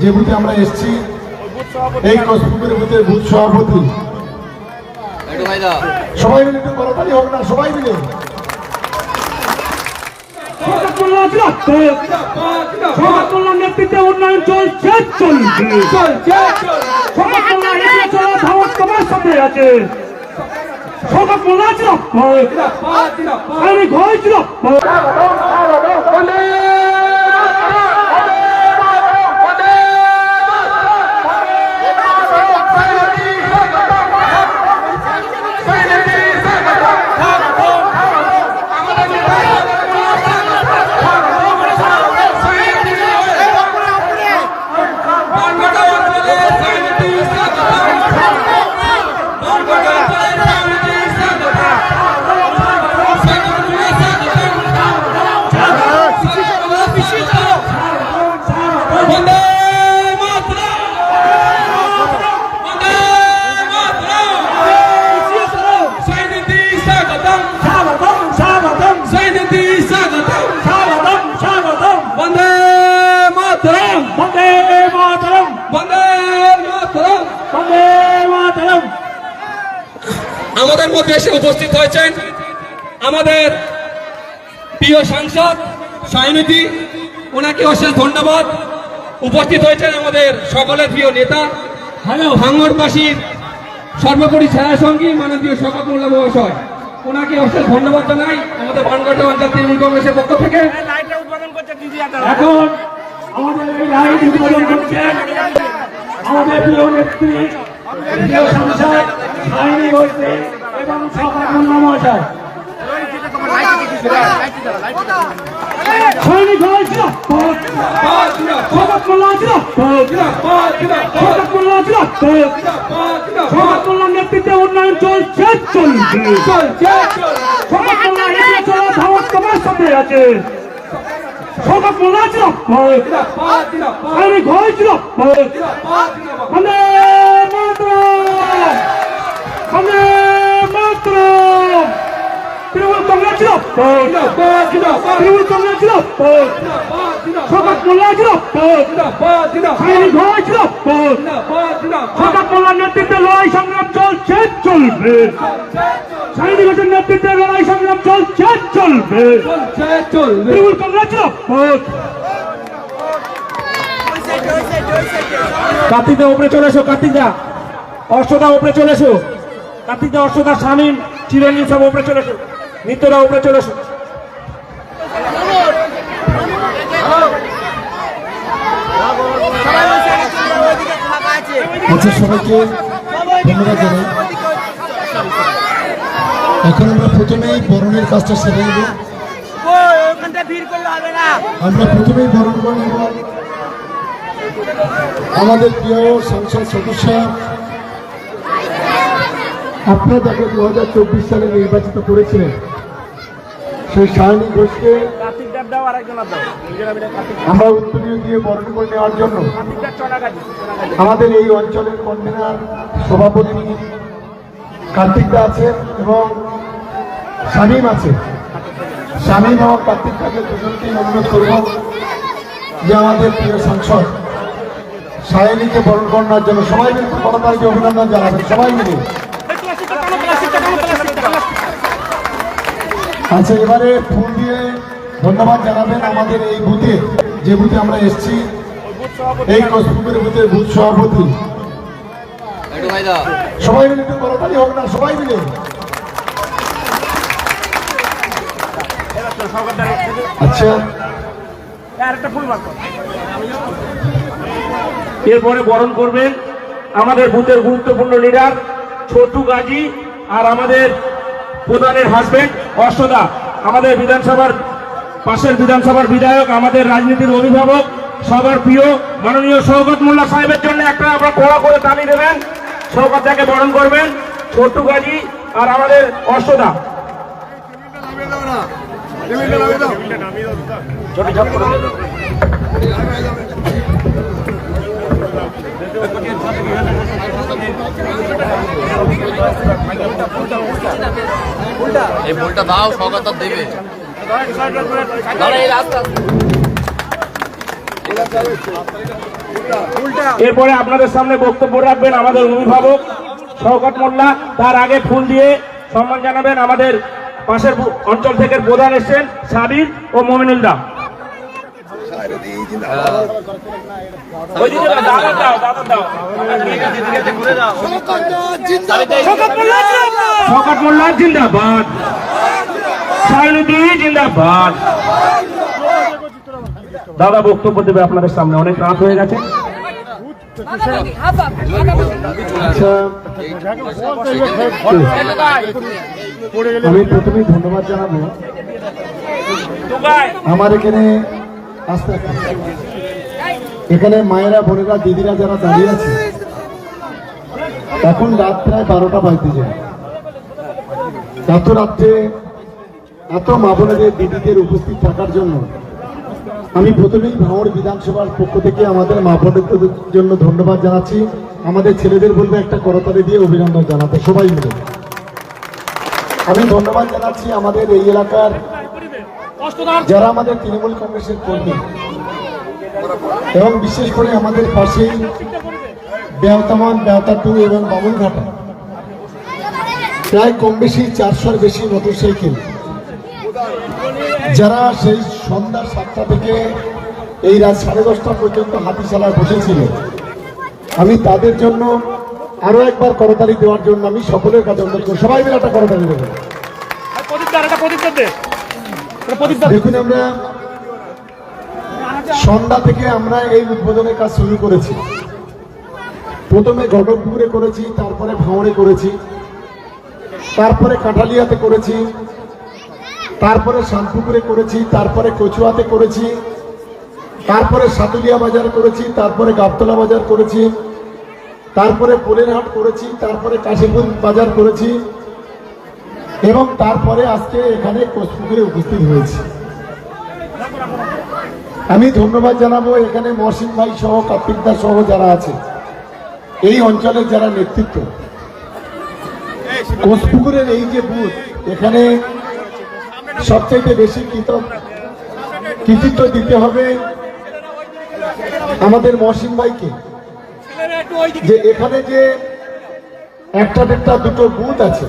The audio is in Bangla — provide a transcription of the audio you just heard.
যে বুথে আমরা এসেছি এই কসপুকুর বুথের বুথ সভাপতি। সবাই মিলে একটু বড়তালি হোক না সবাই মিলে। নেতৃত্বে উন্নয়ন চলছে আছে। আমি ঘর ছিল আমাদের মধ্যে এসে উপস্থিত হয়েছেন আমাদের প্রিয় সাংসদ সায়নিধি ওনাকে অশেষ ধন্যবাদ। উপস্থিত হয়েছেন আমাদের সকলের প্রিয় নেতা হ্যালো। ভাঙ্গরবাসীর সর্বোপরি ছায়াসঙ্গী মাননীয় মোল্লা মহাশয়। ওনাকে অশেষ ধন্যবাদ জানাই আমাদের ভানগড় অঞ্চল তৃণমূল কংগ্রেসের পক্ষ থেকে। এখন আমাদের এই লাইট উদ্বোধন করছেন আমাদের প্রিয় নেত্রী প্রিয় সাংসদ সাইনি বলতে এবং সরকার মহাশয়। সৈনিক হয়েছিল মোল্লা ছিল মোল্লা ছিল মোল্লার নেতৃত্বে উন্নয়ন চলছে সরকার মোল্লা এগিয়ে চলা ধাওয়াত তোমার সাথে আছে। মোল্লা ছিল সৈনিক হয়েছিল বন্দে মাতরম। নেতৃত্বে লড়াই সংগ্রাম চলছে চলবে সৈনিকের নেতৃত্বে লড়াই সংগ্রাম উপরে চলে এসো অষ্টদা উপরে চলে এসো। কার্তিকদা অষ্টদা স্বামী চিরঞ্জীব সব উপরে চলে এসো নিত্যদা উপরে চলে এসো আচ্ছা সবাইকে ধন্যবাদ এখন আমরা প্রথমেই বরণের কাজটা সেরে নেব। আমরা প্রথমেই বরণ করে নেব আমাদের প্রিয় সংসদ সদস্য আপনারা যাকে দু হাজার চব্বিশ সালে নির্বাচিত করেছিলেন। সেই সায়নী ঘোষকে আমরা উত্তরীয় দিয়ে বরণ করে নেওয়ার জন্য আমাদের এই অঞ্চলের কনভেনার সভাপতি কার্তিকদা আছে এবং শামীম আছে। শামীম এবং কার্তিক দাকে দুজনকেই অনুরোধ করব যে আমাদের প্রিয় সাংসদ। সায়নীকে বরণ করার জন্য সবাই মিলে তারিখে অভিনন্দন জানাবেন সবাই মিলে। আচ্ছা এবারে ফুল দিয়ে ধন্যবাদ জানাবেন আমাদের এই বুথে। যে বুথে আমরা এসেছি, এই কসপুকুরের বুথের বুথ সভাপতি। সবাই মিলে একটু বড়তালি হোক না, সবাই মিলে। আচ্ছা। এরপরে বরণ করবেন আমাদের বুথের গুরুত্বপূর্ণ লিডার ছোটু গাজী আর আমাদের প্রধানের হাজবেন্ড অষ্টদা আমাদের বিধানসভার পাশের বিধানসভার বিধায়ক আমাদের রাজনীতির অভিভাবক সবার প্রিয় মাননীয় সৌগত মোল্লা সাহেবের জন্য একটা আমরা কড়া করে তালি দেবেন সৌগত তাকে বরণ করবেন ছোটু গাজী আর আমাদের অষ্টদা ছোট ঝপ করে দেবেন। এই দাও দেবে। এরপরে আপনাদের সামনে বক্তব্য রাখবেন আমাদের অভিভাবক শওকত মোল্লা। তার আগে ফুল দিয়ে সম্মান জানাবেন আমাদের পাশের অঞ্চল থেকে প্রধান এসছেন সাবির ও মমিনুল দা। মোল্লা জিন্দাবাদ দাদা বক্তব্য দেবে আপনাদের সামনে। অনেক রাত হয়ে গেছে। আচ্ছা আমি প্রথমেই ধন্যবাদ জানাব। আমার এখানে আস্তে আস্তে। এখানে মায়েরা, বোনেরা, দিদিরা যারা দাঁড়িয়ে আছে, এখন রাত প্রায় বারোটা বাজতে যায় এত রাত্রে এত মা বোনেদের, দিদিদের উপস্থিত থাকার জন্য আমি প্রথমেই ভাঙড় বিধানসভার পক্ষ থেকে আমাদের মা বোনদের জন্য ধন্যবাদ জানাচ্ছি। আমাদের ছেলেদের বলব একটা করতালি দিয়ে অভিনন্দন জানাতে, সবাই মিলে। আমি ধন্যবাদ জানাচ্ছি আমাদের এই এলাকার যারা আমাদের তৃণমূল কংগ্রেসের কর্মী এবং বিশেষ করে আমাদের পাশেই বেহতামান বেহতা টু এবং বামুনঘাটা প্রায় কম বেশি চারশোর বেশি মোটরসাইকেল। যারা সেই সন্ধ্যা সাতটা থেকে এই রাত সাড়ে দশটা পর্যন্ত হাতিশালায় বসেছিল আমি তাদের জন্য আরও একবার করতালি দেওয়ার জন্য আমি সকলের কাছে অনুরোধ করি। সবাই মিলে একটা করতালি দেবেন। আমরা সন্ধ্যা থেকে আমরা এই উদ্বোধনের কাজ শুরু করেছি। প্রথমে ঘটকপুরে করেছি, তারপরে ভাঙড়ে করেছি, তারপরে কাঁঠালিয়াতে করেছি, তারপরে শান্তিপুরে করেছি, তারপরে কচুয়াতে করেছি, তারপরে সাতুলিয়া বাজার করেছি, তারপরে গাবতলা বাজার করেছি, তারপরে পোলেরহাট করেছি, তারপরে কাশীপুর বাজার করেছি এবং তারপরে আজকে এখানে কোচপুকুরে উপস্থিত হয়েছি। আমি ধন্যবাদ জানাব এখানে মহসিন ভাই সহ কার্তিক দা সহ যারা আছে। এই অঞ্চলের যারা নেতৃত্ব, কোচপুকুরের এই যে বুথ, এখানে সবচেয়ে বেশি কৃতিত্ব দিতে হবে আমাদের মহসিন ভাইকে। যে এখানে যে একটা একটা দুটো বুথ আছে